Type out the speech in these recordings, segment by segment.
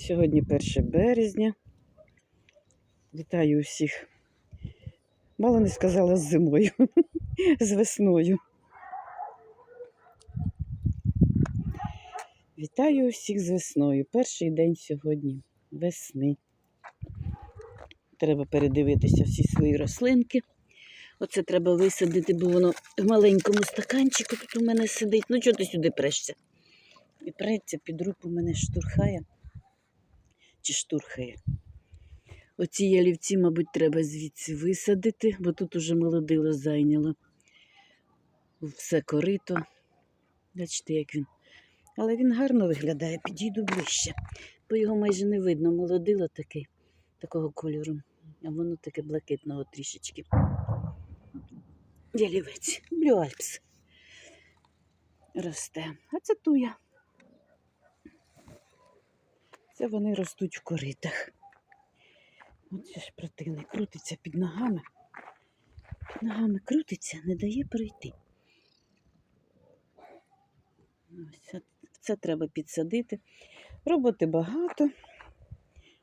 Сьогодні 1 березня. Вітаю усіх. Мало не сказала з зимою, з весною. Вітаю усіх з весною. Перший день сьогодні весни. Треба передивитися всі свої рослинки. Оце треба висадити, бо воно в маленькому стаканчику тут у мене сидить. Ну, чого ти сюди прешся? І преться під руку мене штурхає. Чи штурхає. Оці ялівці, мабуть, треба звідси висадити, бо тут уже молодило зайняло. Все корито. Бачите, як він. Але він гарно виглядає, підійду ближче, бо його майже не видно. Молодило таке, такого кольору, а воно таке блакитного трішечки. Ялівець, блюальпс. Росте. А це туя. Це вони ростуть в коритах. От це ж противний крутиться під ногами. Під ногами крутиться, не дає пройти. Ось це, це треба підсадити. Роботи багато.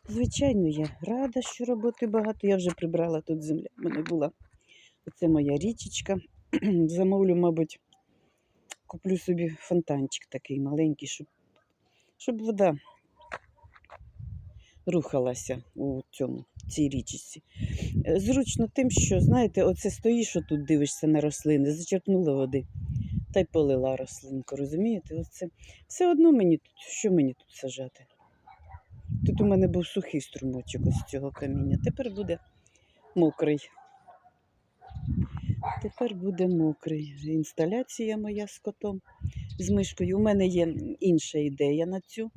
Звичайно, я рада, що роботи багато. Я вже прибрала тут земля. в мене була. Оце моя річечка. Замовлю, мабуть, куплю собі фонтанчик такий маленький, щоб, щоб вода рухалася у цьому, цій річці. Е, Зручно тим, що, знаєте, оце стоїш, отут дивишся на рослини, зачерпнула води та й полила рослинку, розумієте? Оце все одно мені тут, що мені тут сажати? Тут у мене був сухий струмочок з цього каміння. Тепер буде мокрий. Тепер буде мокрий. Інсталяція моя з котом, з мишкою. У мене є інша ідея на цю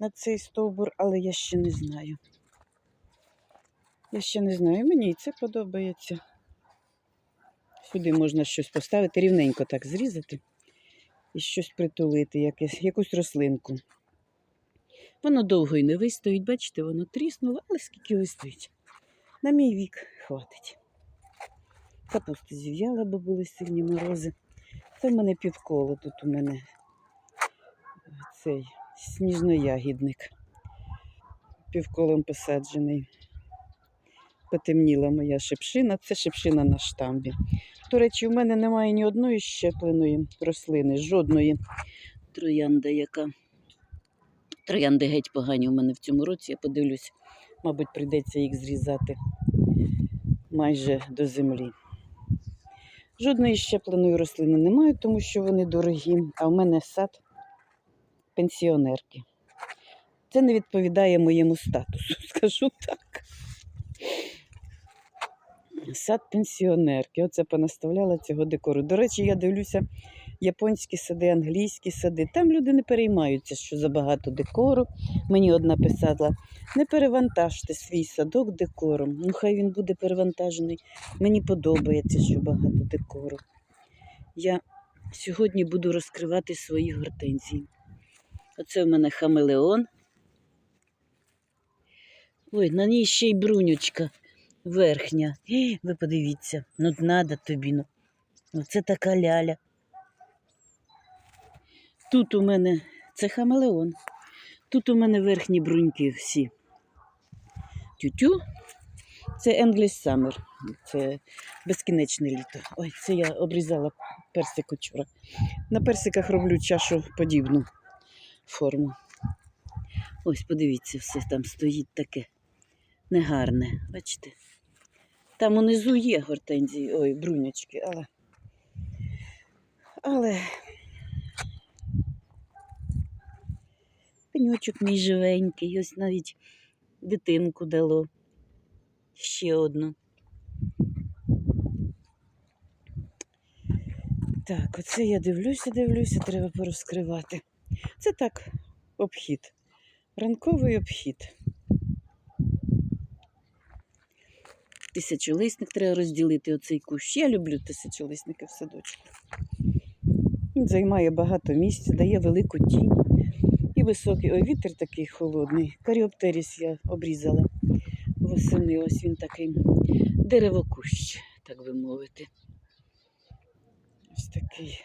на цей стовбур, але я ще не знаю. Я ще не знаю, мені і це подобається. Сюди можна щось поставити, рівненько так зрізати і щось притулити, якесь, якусь рослинку. Воно довго і не вистоїть, бачите, воно тріснуло, але скільки вистоїть. На мій вік хватить. Капуста зів'яла, бо були сильні морози. Це в мене півколо тут у мене цей сніжноягідник. Півколом посаджений. Потемніла моя шипшина, це шипшина на штамбі. До речі, у мене немає ні одної щепленої рослини, жодної троянда, яка. Троянди геть погані у мене в цьому році. Я подивлюсь, мабуть, прийдеться їх зрізати майже до землі. Жодної щепленої рослини немає, тому що вони дорогі, а в мене сад пенсіонерки. Це не відповідає моєму статусу, скажу так. Сад пенсіонерки. Оце понаставляла цього декору. До речі, я дивлюся японські сади, англійські сади. Там люди не переймаються, що забагато декору. Мені одна писала: не перевантажте свій садок декором. Ну, хай він буде перевантажений. Мені подобається, що багато декору. Я сьогодні буду розкривати свої гортензії. Оце в мене хамелеон. Ой, на ній ще й брунючка верхня. Ви подивіться, ну надо тобі. Ну. Оце така ляля. Тут у мене це хамелеон. Тут у мене верхні бруньки всі. Тютю. Це English Summer. Це безкінечне літо. Ой, це я обрізала персик вчора. На персиках роблю чашу подібну форму. Ось, подивіться, все там стоїть таке негарне. Бачите? Там унизу є гортензії, ой, брунячки, але. Але пеньочок мій живенький, ось навіть дитинку дало. Ще одну. Так, оце я дивлюся, дивлюся, треба порозкривати. Це так, обхід. Ранковий обхід. Тисячолисник треба розділити оцей кущ. Я люблю тисячолисники в садочку. Він займає багато місця, дає велику тінь і високий. Ой, вітер такий холодний. Каріоптеріс я обрізала восени. Ось він такий деревокущ, так би мовити. Ось такий.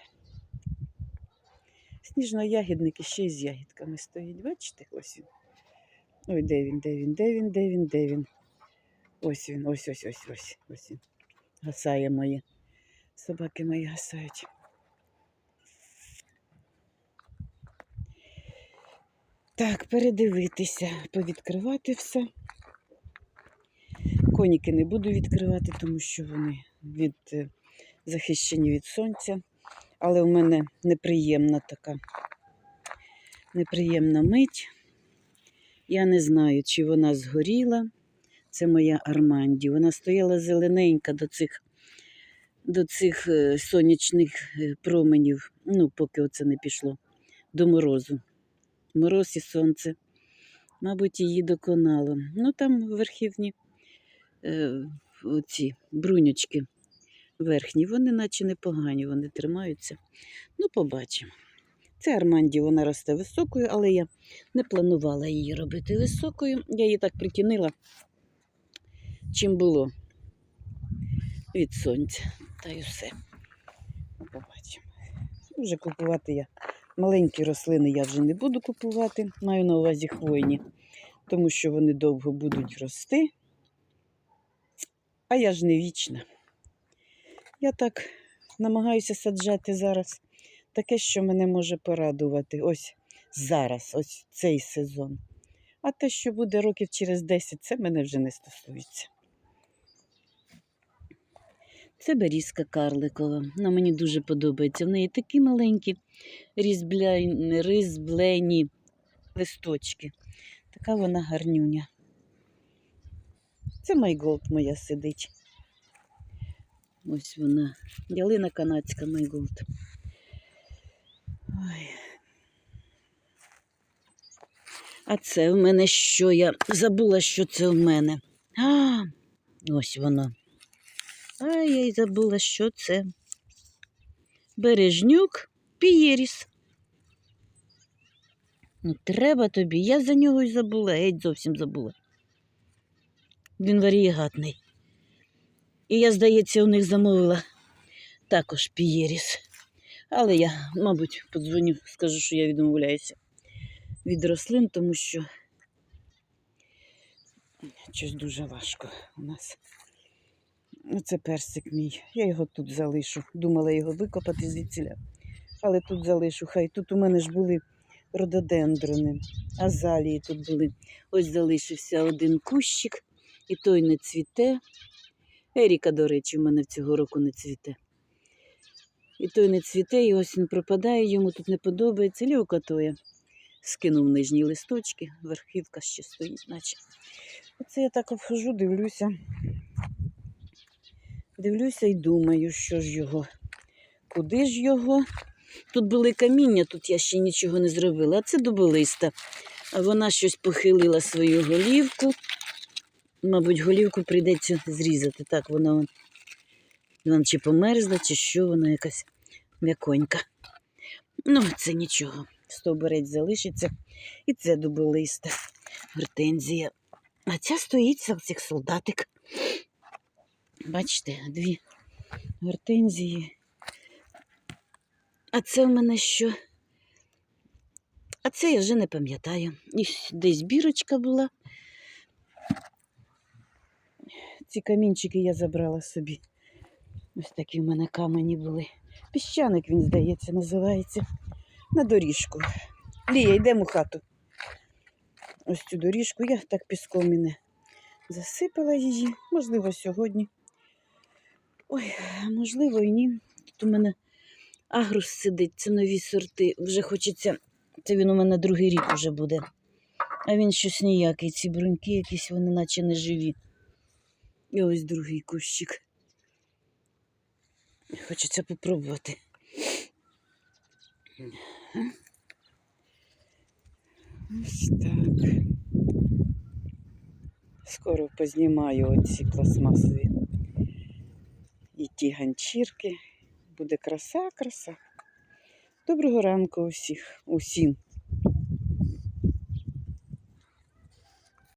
Сніжно-ягідник ще й з ягідками стоїть. Бачите, ось він. Ой, де він, де він, де він, де він, де він. Ось він, ось, ось, ось, ось, ось він. Гасає моє. Собаки мої гасають. Так, передивитися, повідкривати все. Коніки не буду відкривати, тому що вони від, е, захищені від сонця. Але в мене неприємна така неприємна мить. Я не знаю, чи вона згоріла. Це моя Арманді. Вона стояла зелененька до цих, до цих е, сонячних е, променів, ну, поки оце не пішло, до морозу. Мороз і сонце. Мабуть, її доконало. Ну, там верхівні е, оці брунючки верхні, вони наче непогані, вони тримаються. Ну, побачимо. Це Арманді, вона росте високою, але я не планувала її робити високою. Я її так притінила, чим було від сонця. Та й все. Ну, Побачимо. Вже купувати я маленькі рослини я вже не буду купувати. Маю на увазі хвойні, тому що вони довго будуть рости. А я ж не вічна. Я так намагаюся саджати зараз таке, що мене може порадувати. Ось зараз, ось цей сезон. А те, що буде років через 10, це мене вже не стосується. Це берізка карликова. Вона мені дуже подобається. В неї такі маленькі різбляні, різблені листочки. Така вона гарнюня. Це майголд моя сидить. Ось вона. Ялина канадська майголд. Ой. А це в мене що? Я забула, що це в мене. А, ось воно. А я й забула, що це. Бережнюк Пієріс. Ну, треба тобі. Я за нього й забула, геть зовсім забула. Він варієгатний. І я, здається, у них замовила також Пієріс. Але я, мабуть, подзвоню, скажу, що я відмовляюся від рослин, тому що щось дуже важко у нас. Оце персик мій. Я його тут залишу. Думала його викопати звідсіля. Але тут залишу. Хай тут у мене ж були рододендрони, азалії тут були. Ось залишився один кущик, і той не цвіте. Еріка, до речі, в мене цього року не цвіте. І той не цвіте, і ось він пропадає, йому тут не подобається. Лівкотоє. Скинув нижні листочки, верхівка ще стоїть, наче. Оце я так обхожу, дивлюся. Дивлюся і думаю, що ж його, куди ж його. Тут були каміння, тут я ще нічого не зробила, а це дуболиста. А вона щось похилила свою голівку. Мабуть, голівку прийдеться зрізати. Так, вона вон, вон чи померзла, чи що, вона якась м'яконька. Ну, це нічого. Стовбурець залишиться. І це дуболиста, гортензія. А ця стоїть цих солдатик. Бачите, дві гортензії. А це в мене що? А це я вже не пам'ятаю. І десь бірочка була. Ці камінчики я забрала собі. Ось такі в мене камені були. Піщаник він, здається, називається. На доріжку. Лія, йдемо в хату. Ось цю доріжку я так піском мене засипала її. Можливо, сьогодні. Ой, можливо, і ні. Тут у мене агрус сидить, це нові сорти. Вже хочеться. Це він у мене другий рік вже буде. А він щось ніякий. Ці бруньки якісь, вони наче не живі. І ось другий кущик. Хочеться попробувати. Ось так. Скоро познімаю оці пластмасові і ті ганчірки. Буде краса, краса. Доброго ранку усіх, усім.